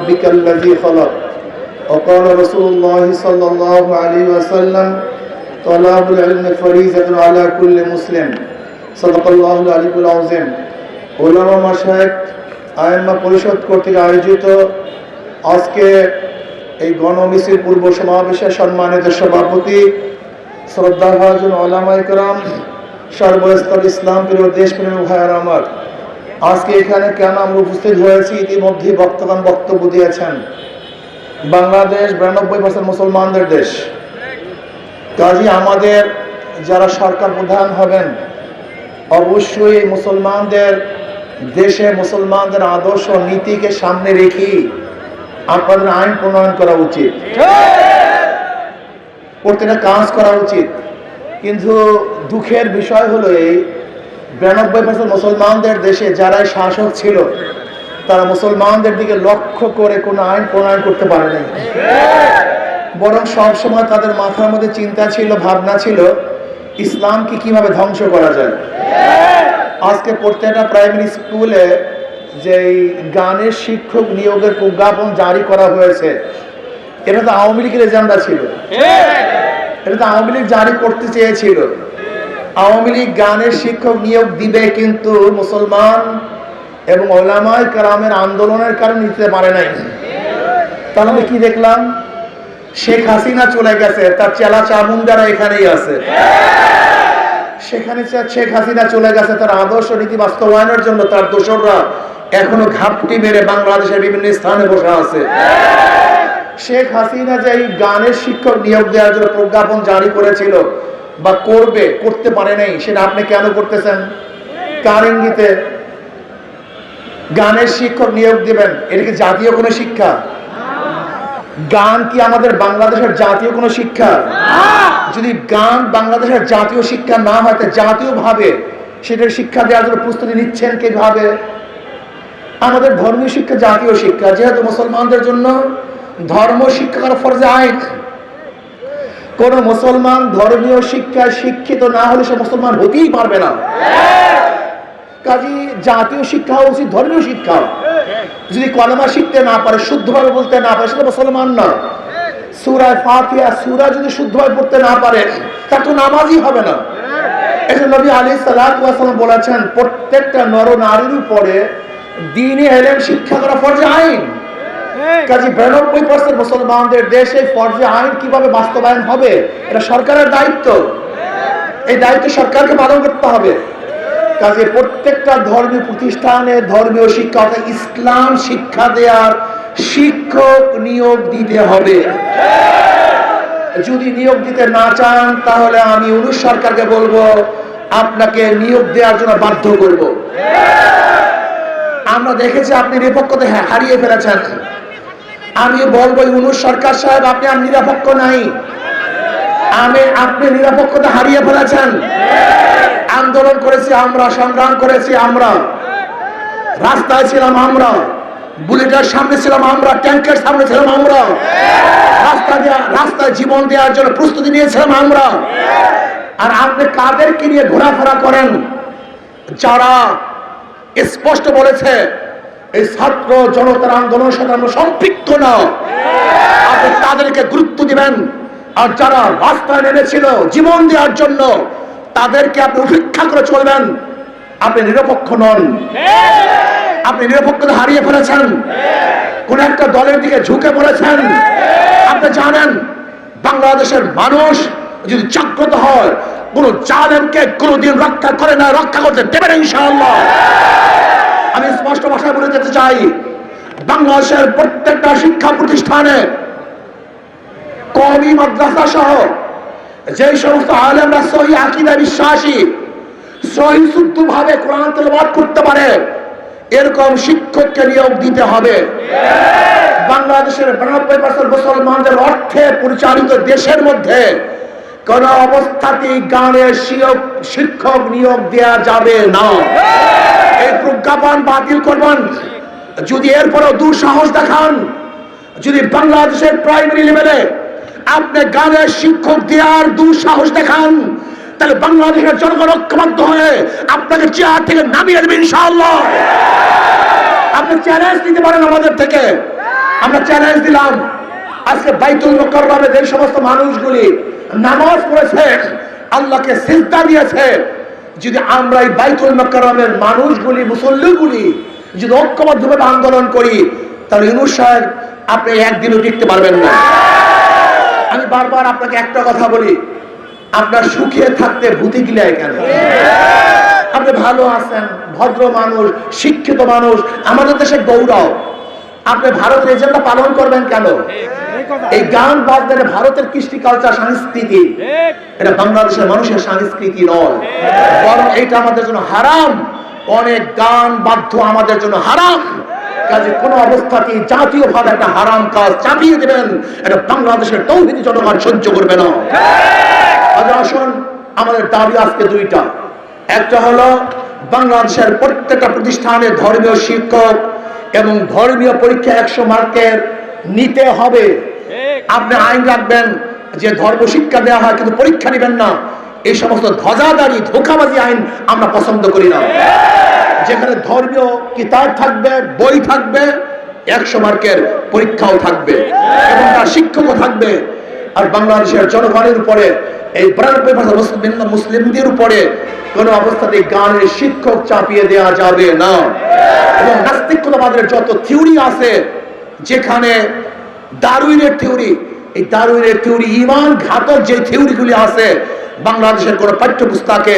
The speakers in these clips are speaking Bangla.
ربك الذي خلق وقال رسول الله صلى الله عليه وسلم طلاب العلم فريضة على كل مسلم صدق الله العلي العظيم ওলামা মাসায়েক আইম্মা পরিষদ কর্তৃক আয়োজিত আজকে এই গণমিছিল পূর্ব সমাবেশের সম্মানিত সভাপতি শ্রদ্ধাভাজন ওলামা ইকরাম সর্বস্তর ইসলাম প্রিয় দেশ প্রেম ভাইয়ার আমার আজকে এখানে কেন আমরা উপস্থিত হয়েছি? ইতিমধ্যে বক্তগণ বক্তব্য দিয়েছেন। বাংলাদেশ বিরানব্বই পার্সেন্ট মুসলমানদের দেশ। কাজী আমাদের যারা সরকার প্রধান হবেন, অবশ্যই মুসলমানদের দেশে মুসলমানদের আদর্শ নীতিকে সামনে রেখে আপনাদের আইন প্রণয়ন করা উচিত। প্রত্যেকটা কাজ করা উচিত। কিন্তু দুঃখের বিষয় হলো এই বিরানব্বই পার্সেন্ট মুসলমানদের দেশে যারাই শাসক ছিল তারা মুসলমানদের দিকে লক্ষ্য করে কোনো আইন প্রণয়ন করতে পারে নাই। বরং সবসময় তাদের মাথার মধ্যে চিন্তা ছিল ভাবনা ছিল ইসলামকে কীভাবে ধ্বংস করা যায়। আজকে প্রত্যেকটা প্রাইমারি স্কুলে যে গানের শিক্ষক নিয়োগের প্রজ্ঞাপন জারি করা হয়েছে এটা তো আওয়ামী লীগের এজেন্ডা ছিল। এটা তো আওয়ামী লীগ জারি করতে চেয়েছিল। আওয়ামী লীগ গানের শিক্ষক নিয়োগ দিবে কিন্তু মুসলমান এবং ওলামাই কারামের আন্দোলনের কারণে নিতে পারে নাই। তাহলে কি দেখলাম? শেখ হাসিনা চলে গেছে, তার চেলা চামুন্ডারা এখানেই আছে। সেখানে শেখ হাসিনা চলে গেছে, তার আদর্শ নীতি বাস্তবায়নের জন্য তার দোসররা এখনও ঘাপটি মেরে বাংলাদেশের বিভিন্ন স্থানে বসে আছে। শেখ হাসিনা যে এই গানের শিক্ষক নিয়োগ দেওয়ার জন্য প্রজ্ঞাপন জারি করেছিল বা করবে, করতে পারে নাই, সেটা আপনি কেন করতেছেন? কার ইঙ্গিতে? গানের শিক্ষক নিয়োগ দিবেন, এটা কি জাতীয় কোনো শিক্ষা? গান কি আমাদের বাংলাদেশের জাতীয় কোনো শিক্ষা? যদি গান বাংলাদেশের জাতীয় শিক্ষা না হয় জাতীয় ভাবে সেটার শিক্ষা দেওয়ার জন্য প্রস্তুতি নিচ্ছেন কীভাবে? আমাদের ধর্মীয় শিক্ষা জাতীয় শিক্ষা, যেহেতু মুসলমানদের জন্য ধর্ম শিক্ষা করা ফরজে আইন। কোন মুসলমান ধর্মীয় শিক্ষায় শিক্ষিত না হলে সে মুসলমান হতেই পারবে না। কাজী জাতীয় শিক্ষা উচিত, ধর্মীয় শিক্ষা। যদি কলমা শিখতে না পারে, শুদ্ধভাবে বলতে না পারে সেটা মুসলমান না। সুরায় ফাতিহা, সুরা যদি শুদ্ধভাবে পড়তে না পারে, তার তো নামাজই হবে না। এই নবী আলী সালাম বলেছেন, প্রত্যেকটা নর নারীর উপরে দিনে এলেন শিক্ষা করা ফরজে আইন। কাজে বিরানব্বই পার্সেন্ট মুসলমানদের দেশে ফরজে আইন কীভাবে বাস্তবায়ন হবে, এটা সরকারের দায়িত্ব। এই দায়িত্ব সরকারকে পালন করতে হবে। কাজে প্রত্যেকটা ধর্মীয় প্রতিষ্ঠানে ধর্মীয় শিক্ষা, অর্থাৎ ইসলাম শিক্ষা দেওয়ার শিক্ষক নিয়োগ দিতে হবে। যদি নিয়োগ দিতে না চান, তাহলে আমি অনুষ সরকারকে বলব, আপনাকে নিয়োগ দেওয়ার জন্য বাধ্য করব। আমরা দেখেছি আপনি নিরপেক্ষতা হারিয়ে ফেলেছেন। আমি বলব, ইউনুস সরকার সাহেব, আপনি আর নিরপেক্ষ নাই। আমি, আপনি নিরপেক্ষতা হারিয়ে ফেলেছেন। আন্দোলন করেছি আমরা, সংগ্রাম করেছি আমরা। রাস্তায় ছিলাম আমরা, বুলেটের সামনে ছিলাম আমরা, ট্যাঙ্কের সামনে ছিলাম আমরা। রাস্তা দেওয়া রাস্তায় জীবন দেওয়ার জন্য প্রস্তুতি নিয়েছিলাম আমরা। আর আপনি কাদেরকে নিয়ে ঘোরাফেরা করেন? যারা স্পষ্ট বলেছে, এই ছাত্র জনতার আন্দোলনের সাথে আমরা সম্পৃক্ত না আপনি তাদেরকে গুরুত্ব দিবেন। আর যারা রাস্তায় নেমেছিল জীবন দেওয়ার জন্য, তাদেরকে আপনি উপেক্ষা করে চলবেন। আপনি নিরপেক্ষ নন। আপনি নিরপেক্ষতা হারিয়ে ফেলেছেন। কোন একটা দলের দিকে ঝুঁকে পড়েছেন। আপনি জানেন, বাংলাদেশের মানুষ যদি জাগ্রত হয় কোন জালেমকে কোনোদিন রক্ষা করে না, রক্ষা করতে দেবেন ইনশাআল্লাহ। আমি স্পষ্ট ভাষায় বলে যেতে চাই, বাংলাদেশের প্রত্যেকটা শিক্ষা প্রতিষ্ঠানে, কমি মাদ্রাসা সহ যে সমস্ত আলেমরা সহি আকিদা বিশ্বাসী, সহি শুদ্ধ ভাবে কোরআন তেলাওয়াত করতে পারে, এরকম শিক্ষককে নিয়োগ দিতে হবে। বাংলাদেশের বিরানব্বই পার্সেন্ট মুসলমানদের অর্থে পরিচালিত দেশের মধ্যে কোন অবস্থাতেই গানের শিক্ষক নিয়োগ দেওয়া যাবে না। এই প্রজ্ঞাপন বাতিল করবেন। যদি এরপরও দুঃসাহস দেখান, যদি বাংলাদেশের প্রাইমারি লেভেলে আপনি গানের শিক্ষক দেওয়ার দুঃসাহস দেখান, তাহলে বাংলাদেশের জনগণ ঐক্যবদ্ধ হয়ে আপনাকে চেয়ার থেকে নামিয়ে দেবে ইনশাআল্লাহ। আপনি চ্যালেঞ্জ নিতে পারেন আমাদের থেকে। আমরা চ্যালেঞ্জ দিলাম। আজকে বাইতুল মোকাররমে যে সমস্ত মানুষগুলি নামাজ পড়েছে, আল্লাহকে সিজদা দিয়েছে, যদি আমরা এই বাইতুল মোকাররমের মানুষগুলি, মুসল্লিগুলি যদি ঐক্যবদ্ধভাবে আন্দোলন করি, তাহলে ইউনুস সাহেব, আপনি একদিনও টিকতে পারবেন না। আমি বারবার আপনাকে একটা কথা বলি, আপনার সুখে থাকতে ভূতি গিলায় কেন? আপনি ভালো আছেন, ভদ্র মানুষ, শিক্ষিত মানুষ, আমাদের দেশে গৌরব। আপনি ভারতের এজেন্ডা পালন করবেন কেন? এই গান বাজনা ভারতের কৃষ্টি কালচার সংস্কৃতি। এটা বাংলাদেশের মানুষের সংস্কৃতি নয়। বরং এটা আমাদের জন্য হারাম। অনেক গান বাধ্য আমাদের জন্য হারাম। কাজে কোন অবস্থাতেই জাতীয় ভাবে একটা হারাম কাজ চাপিয়ে দেবেন। এটা বাংলাদেশের তৌহিদি জনগণ সহ্য করবে না। আজ আসুন আমাদের দাবি আজকে দুইটা। একটা হলো বাংলাদেশের প্রত্যেকটা প্রতিষ্ঠানে ধর্মীয় শিক্ষক এবং ধর্মীয় পরীক্ষা একশো মার্কের নিতে হবে। আপনি আইন রাখবেন যে ধর্ম শিক্ষা দেওয়া হয় কিন্তু পরীক্ষা নেবেন না। এই সমস্ত ধ্বজাদারি ধোকাবাজি আইন আমরা পছন্দ করি না। যেখানে ধর্মীয় কিতাব থাকবে বই থাকবে একশো মার্কের পরীক্ষাও থাকবে এবং তার শিক্ষকও থাকবে। আর বাংলাদেশের জনগণের উপরে এই ভাষা মুসলিম মুসলিমদের উপরে কোন অবস্থাতে গানের শিক্ষক চাপিয়ে দেওয়া যাবে না। এবং নাস্তিকতাবাদের যত থিওরি আছে, যেখানে দারুইনের থিওরি, এই দারুইনের থিওরি ইমান ঘাতক যে থিওরিগুলি আছে, বাংলাদেশের কোন পাঠ্যপুস্তকে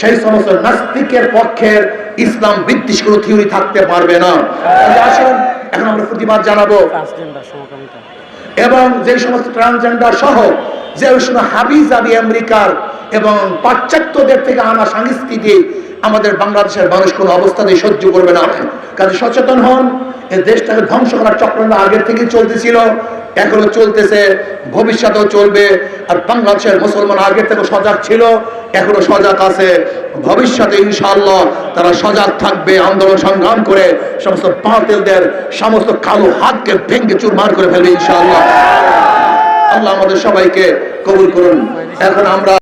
সেই সমস্ত নাস্তিকের পক্ষের ইসলাম বিদ্বেষ কোনো থিওরি থাকতে পারবে না। আসুন, এখন আমরা প্রতিবাদ জানাব। এবং যে সমস্ত ট্রান্সজেন্ডার সহ, যে সময় হাবিজ আবি আমেরিকার এবং পাশ্চাত্যদের থেকে আনা সংস্কৃতি আমাদের বাংলাদেশের মানুষ কোনো অবস্থাতেই সহ্য করবে না। কাজে সচেতন হন, এই দেশটাকে ধ্বংস করার চক্রান্ত আগের থেকে চলতেছিল এখনও চলতেছে, ভবিষ্যতেও চলবে, আর বাংলাদেশের মুসলমান আগের থেকে সজাগ ছিল এখনও সজাগ আছে। ভবিষ্যতে ইনশাআল্লাহ তারা সজাগ থাকবে, আন্দোলন সংগ্রাম করে সমস্ত বাতিলদের, সমস্ত কালো হাতকে ভেঙ্গে চুরমার করে ফেলবে ইনশাআল্লাহ। আল্লাহ আমাদের সবাইকে কবুল করুন। এখন আমরা